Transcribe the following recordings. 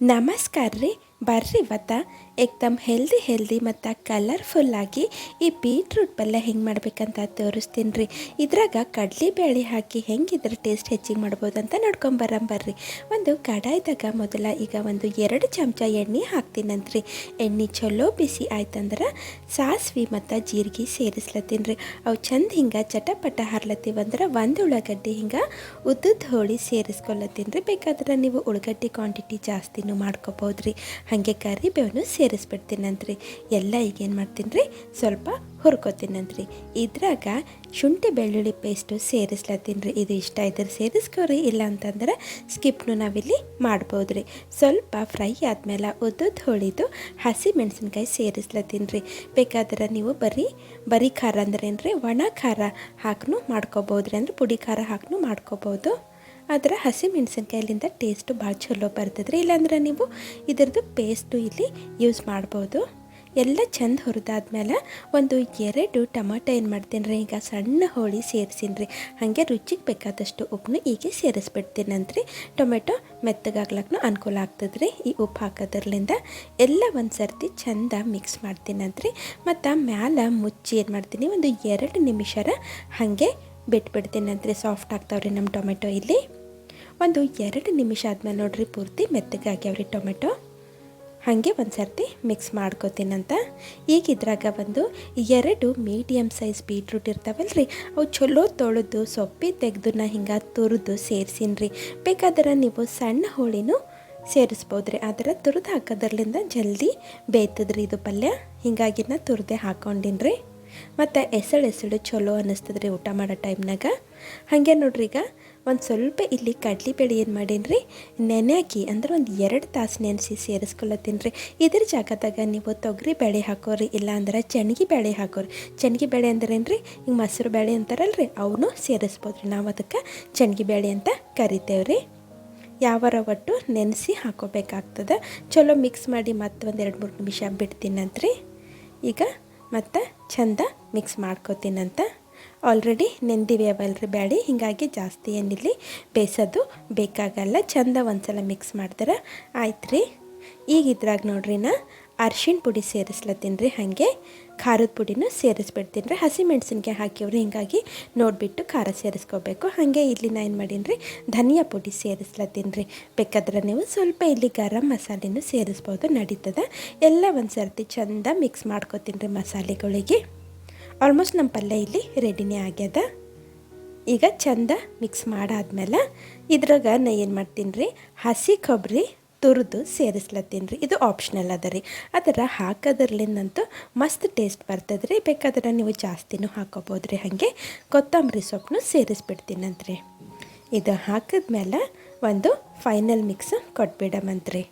ನಮಸ್ಕಾರ ರೀ ಬರ್ರಿ ಇವತ್ತ ಏಕ್ದಮ್ ಹೆಲ್ದಿ ಹೆಲ್ದಿ ಮತ್ತು ಕಲರ್ಫುಲ್ಲಾಗಿ ಈ ಬೀಟ್ರೂಟ್ ಪಲ್ಯ ಹೆಂಗೆ ಮಾಡ್ಬೇಕಂತ ತೋರಿಸ್ತೀನಿ ರೀ ಇದ್ರಾಗ ಕಡಲೆಬೇಳೆ ಹಾಕಿ ಹೆಂಗೆ ಇದ್ರ ಟೇಸ್ಟ್ ಹೆಚ್ಚಿಗೆ ಮಾಡ್ಬೋದು ಅಂತ ನೋಡ್ಕೊಂಬರಂ ಬರ್ರಿ. ಒಂದು ಕಡಾಯ್ದಾಗ ಮೊದಲ ಈಗ ಒಂದು ಎರಡು ಚಮಚ ಎಣ್ಣೆ ಹಾಕ್ತೀನಂತ್ರಿ. ಎಣ್ಣೆ ಚಲೋ ಬಿಸಿ ಆಯ್ತಂದ್ರೆ ಸಾಸ್ವಿ ಮತ್ತು ಜೀರಿಗೆ ಸೇರಿಸ್ಲತ್ತೀನಿ ರೀ ಅವು ಚಂದ ಹಿಂಗೆ ಚಟಪಟ ಹಾರ್ಲತ್ತೀವಂದ್ರೆ ಒಂದು ಉಳ್ಳಾಗಡ್ಡಿ ಹಿಂಗೆ ಉದ್ದುದ್ದು ಹೋಳಿ ಸೇರಿಸ್ಕೊಳತ್ತೀನಿ ರೀ ಬೇಕಾದ್ರೆ ನೀವು ಉಳ್ಳಾಗಡ್ಡಿ ಕ್ವಾಂಟಿಟಿ ಜಾಸ್ತಿನೂ ಮಾಡ್ಕೋಬೋದು ರೀ ಹಾಗೆ ಕರಿಬೇವನ್ನು ಸೇರಿಸ್ಬಿಡ್ತೀನಂತ್ರಿ. ಎಲ್ಲ ಈಗೇನು ಮಾಡ್ತೀನಿ ರೀ ಸ್ವಲ್ಪ ಹುರ್ಕೋತೀನಂತ್ರಿ. ಇದ್ರಾಗ ಶುಂಠಿ ಬೆಳ್ಳುಳ್ಳಿ ಪೇಸ್ಟು ಸೇರಿಸ್ಲತ್ತೀನಿ ರೀ ಇದು ಇಷ್ಟ ಇದ್ರೆ ಸೇರಿಸ್ಕೋರಿ ಇಲ್ಲ ಅಂತಂದ್ರೆ ಸ್ಕಿಪ್ನು ನಾವಿಲ್ಲಿ ಮಾಡ್ಬೋದು ರೀ ಸ್ವಲ್ಪ ಫ್ರೈ ಆದಮೇಲೆ ಉದ್ದದ ಹೊಳಿದು ಹಸಿ ಮೆಣಸಿನ್ಕಾಯಿ ಸೇರಿಸ್ಲತ್ತೀನಿ ರೀ ಬೇಕಾದ್ರೆ ನೀವು ಬರೀ ಬರೀ ಖಾರ ಅಂದ್ರೆ ಏನು ರೀ ಒಣ ಖಾರ ಹಾಕ್ನು ಮಾಡ್ಕೋಬೋದು ರೀ ಅಂದ್ರೆ ಪುಡಿ ಖಾರ ಹಾಕ್ನು ಮಾಡ್ಕೋಬೋದು. ಆದರೆ ಹಸಿ ಮೆಣಸಿನ್ಕಾಯಿಲಿಂದ ಟೇಸ್ಟು ಭಾಳ ಚಲೋ ಬರ್ತದೆ ರೀ ಇಲ್ಲಾಂದ್ರೆ ನೀವು ಇದರದ್ದು ಪೇಸ್ಟು ಇಲ್ಲಿ ಯೂಸ್ ಮಾಡ್ಬೋದು. ಎಲ್ಲ ಚೆಂದ ಹುರಿದಾದ್ಮೇಲೆ ಒಂದು ಎರಡು ಟೊಮಾಟೊ ಏನು ಮಾಡ್ತೀನಿ ರೀ ಈಗ ಸಣ್ಣ ಹೋಳಿ ಸೇರಿಸೀನಿ ರೀ ಹಾಗೆ ರುಚಿಗೆ ಬೇಕಾದಷ್ಟು ಉಪ್ಪನ್ನು ಈಗ ಸೇರಿಸ್ಬಿಡ್ತೀನಂತ್ರಿ. ಟೊಮೆಟೊ ಮೆತ್ತಗಾಗ್ಲಕ್ಕೂ ಅನುಕೂಲ ಆಗ್ತದೆ ರೀ ಈ ಉಪ್ಪು ಹಾಕೋದ್ರಲಿಂದ ಎಲ್ಲ ಒಂದು ಸರ್ತಿ ಚೆಂದ ಮಿಕ್ಸ್ ಮಾಡ್ತೀನಂತ್ರಿ. ಮತ್ತು ಮ್ಯಾಲ ಮುಚ್ಚಿ ಏನು ಮಾಡ್ತೀನಿ, ಒಂದು ಎರಡು ನಿಮಿಷರ ಹಾಗೆ ಬಿಟ್ಬಿಡ್ತೀನಂತ್ರಿ. ಸಾಫ್ಟ್ ಆಗ್ತಾವ್ರಿ ನಮ್ಮ ಟೊಮೆಟೊ ಇಲ್ಲಿ. ಒಂದು ಎರಡು ನಿಮಿಷ ಆದ್ಮೇಲೆ ನೋಡ್ರಿ ಪೂರ್ತಿ ಮೆತ್ತಗೆ ಆಗ್ಯಾವ್ರಿ ಟೊಮೆಟೊ. ಹಾಗೆ ಒಂದು ಸರ್ತಿ ಮಿಕ್ಸ್ ಮಾಡ್ಕೋತೀನಂತ ಈಗ ಇದ್ರಾಗ ಒಂದು ಎರಡು ಮೀಡಿಯಮ್ ಸೈಜ್ ಬೀಟ್ರೂಟ್ ಇರ್ತಾವಲ್ರಿ, ಅವು ಚಲೋ ತೊಳೆದು ಸೊಪ್ಪಿ ತೆಗೆದು ಹಿಂಗೆ ತುರಿದು ಸೇರಿಸಿನ್ರಿ. ರೀ ಬೇಕಾದ್ರೆ ನೀವು ಸಣ್ಣ ಹೋಳಿನೂ ಸೇರಿಸ್ಬೋದು ರೀ ಆದರೆ ತುರಿದು ಹಾಕೋದ್ರಲಿಂದ ಜಲ್ದಿ ಬೇಯ್ತದ್ರಿ ಇದು ಪಲ್ಯ. ಹಿಂಗಾಗಿ ನಾ ತುರಿದೆ ಹಾಕೊಂಡಿನಿ ರೀ ಮತ್ತು ಎಸಳು ಎಸಳು ಚಲೋ ಅನ್ನಿಸ್ತದ್ರಿ ಊಟ ಮಾಡೋ ಟೈಮ್ನಾಗ ಹಾಗೆ ನೋಡ್ರಿ ಈಗ ಒಂದು ಸ್ವಲ್ಪ ಇಲ್ಲಿ ಕಡ್ಲಿಬೇಳೆ ಏನು ಮಾಡೀನಿ ರೀ ನೆನೆಹಾಕಿ ಅಂದ್ರೆ ಒಂದು ಎರಡು ತಾಸು ನೆನೆಸಿ ಸೇರಿಸ್ಕೊಳತ್ತೀನಿ ರೀ. ಇದ್ರ ಜಾಗದಾಗ ನೀವು ತೊಗರಿ ಬೇಳೆ ಹಾಕೋರಿ ಇಲ್ಲ ಅಂದ್ರೆ ಚೆನ್ಗಿ ಬೇಳೆ ಹಾಕೋರಿ. ಚೆನ್ಗಿ ಬೇಳೆ ಅಂದ್ರೇನು ರೀ ಈಗ ಮೊಸರು ಬೇಳೆ ಅಂತಾರಲ್ಲ ರೀ ಅವನು ಸೇರಿಸ್ಬೋದು ರೀ. ನಾವು ಅದಕ್ಕೆ ಚೆನ್ಗಿ ಬೇಳೆ ಅಂತ ಕರಿತೇವೆ ರೀ. ಯಾವಾರ ಒಟ್ಟು ನೆನೆಸಿ ಹಾಕೋಬೇಕಾಗ್ತದೆ. ಚಲೋ ಮಿಕ್ಸ್ ಮಾಡಿ ಮತ್ತೆ ಒಂದು ಎರಡು ಮೂರು ನಿಮಿಷ ಬಿಡ್ತೀನಂತ್ರಿ. ಈಗ ಮತ್ತು ಚಂದ ಮಿಕ್ಸ್ ಮಾಡ್ಕೋತೀನಂತ ಆಲ್ರೆಡಿ ನೆಂದಿವೆ ಅವಲ್ರಿ ಬ್ಯಾಡಿ ಹೀಗಾಗಿ ಜಾಸ್ತಿ ಏನಿಲ್ಲಿ ಬೇಯಿಸೋದು ಬೇಕಾಗಲ್ಲ, ಚಂದ ಒಂದ್ಸಲ ಮಿಕ್ಸ್ ಮಾಡ್ತಾರೆ ಆಯ್ತು ರೀ ಈಗ ಇದ್ರಾಗ ನೋಡ್ರಿ ನಾ, ಅರ್ಶಿಣ ಪುಡಿ ಸೇರಿಸ್ಲತ್ತೀನಿ ರೀ ಹಾಗೆ. ಖಾರದ ಪುಡಿನೂ ಸೇರಿಸ್ಬಿಡ್ತೀನಿ ರೀ. ಹಸಿ ಮೆಣಸಿನ್ಕಾಯಿ ಹಾಕಿವ್ರಿ ಹಿಂಗಾಗಿ ನೋಡಿಬಿಟ್ಟು ಖಾರ ಸೇರಿಸ್ಕೋಬೇಕು. ಹಾಗೆ ಇಲ್ಲಿ ನಾ ಏನು ಮಾಡೀನಿ ರೀ, ಧನಿಯಾ ಪುಡಿ ಸೇರಿಸ್ಲತ್ತೀನಿ ರೀ. ಬೇಕಾದ್ರೆ ನೀವು ಸ್ವಲ್ಪ ಇಲ್ಲಿ ಗರಂ ಮಸಾಲೆನೂ ಸೇರಿಸ್ಬೋದು, ನಡೀತದೆ. ಎಲ್ಲ ಒಂದು ಸರ್ತಿ ಚಂದ ಮಿಕ್ಸ್ ಮಾಡ್ಕೋತೀನಿ ರೀ ಮಸಾಲೆಗಳಿಗೆ. ಆಲ್ಮೋಸ್ಟ್ ನಮ್ಮ ಪಲ್ಯ ಇಲ್ಲಿ ರೆಡಿನೇ ಆಗ್ಯದ. ಈಗ ಚಂದ ಮಿಕ್ಸ್ ಮಾಡಾದ್ಮೇಲೆ ಇದ್ರಾಗ ನಾ ಏನು ಮಾಡ್ತೀನಿ ರೀ ಹಸಿ ಕೊಬ್ಬರಿ ತುರಿದು ಸೇರಿಸ್ಲತ್ತೀನಿ ರೀ ಇದು ಆಪ್ಷನಲ್ ಅದ ರೀ. ಅದರ ಹಾಕೋದ್ರಲಿಂದಂತೂ ಮಸ್ತ್ ಟೇಸ್ಟ್ ಬರ್ತದೆ ರೀ. ಬೇಕಾದ್ರೆ ನೀವು ಜಾಸ್ತಿನೂ ಹಾಕೋಬೋದು ರೀ. ಹಾಗೆ ಕೊತ್ತಂಬರಿ ಸೊಪ್ಪನ್ನು ಸೇರಿಸ್ಬಿಡ್ತೀನಂತ್ರಿ. ಇದು ಹಾಕಿದ್ಮೇಲೆ ಒಂದು ಫೈನಲ್ ಮಿಕ್ಸ್ ಕೊಟ್ಬಿಡಮಂತ್ರಿ.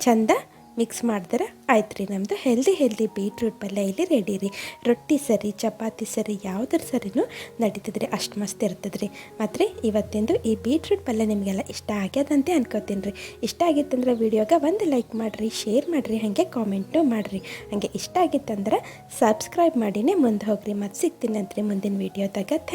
ಚಂದ ಮಿಕ್ಸ್ ಮಾಡಿದ್ರೆ ಆಯ್ತು ರೀ ನಮ್ಮದು. ಹೆಲ್ದಿ ಹೆಲ್ದಿ ಬೀಟ್ರೂಟ್ ಪಲ್ಯ ಇಲ್ಲಿ ರೆಡಿ ರೀ. ರೊಟ್ಟಿ ಸರಿ, ಚಪಾತಿ ಸರಿ, ಯಾವುದ್ರ ಸರಿನೂ ನಡೀತದ್ರಿ ಅಷ್ಟು ಮಸ್ತ್ ಇರ್ತದೆ ರೀ. ಮತ್ತು ಇವತ್ತಿಂದು ಈ ಬೀಟ್ರೂಟ್ ಪಲ್ಯ ನಿಮಗೆಲ್ಲ ಇಷ್ಟ ಆಗ್ಯದಂತೆ ಅನ್ಕೋತೀನಿ ರೀ. ಇಷ್ಟ ಆಗಿತ್ತಂದ್ರೆ ವೀಡಿಯೋಗೆ ಒಂದು ಲೈಕ್ ಮಾಡಿರಿ ಶೇರ್ ಮಾಡಿರಿ, ಹಾಗೆ ಕಾಮೆಂಟು ಮಾಡಿರಿ. ಹಾಗೆ ಇಷ್ಟ ಆಗಿತ್ತಂದ್ರೆ ಸಬ್ಸ್ಕ್ರೈಬ್ ಮಾಡಿನೇ ಮುಂದೆ ಹೋಗ್ರಿ. ಮತ್ತು ಸಿಗ್ತೀನಿ ಅಂತ ಮುಂದಿನ ವೀಡಿಯೋದಾಗ ಥ್ಯಾಂಕ್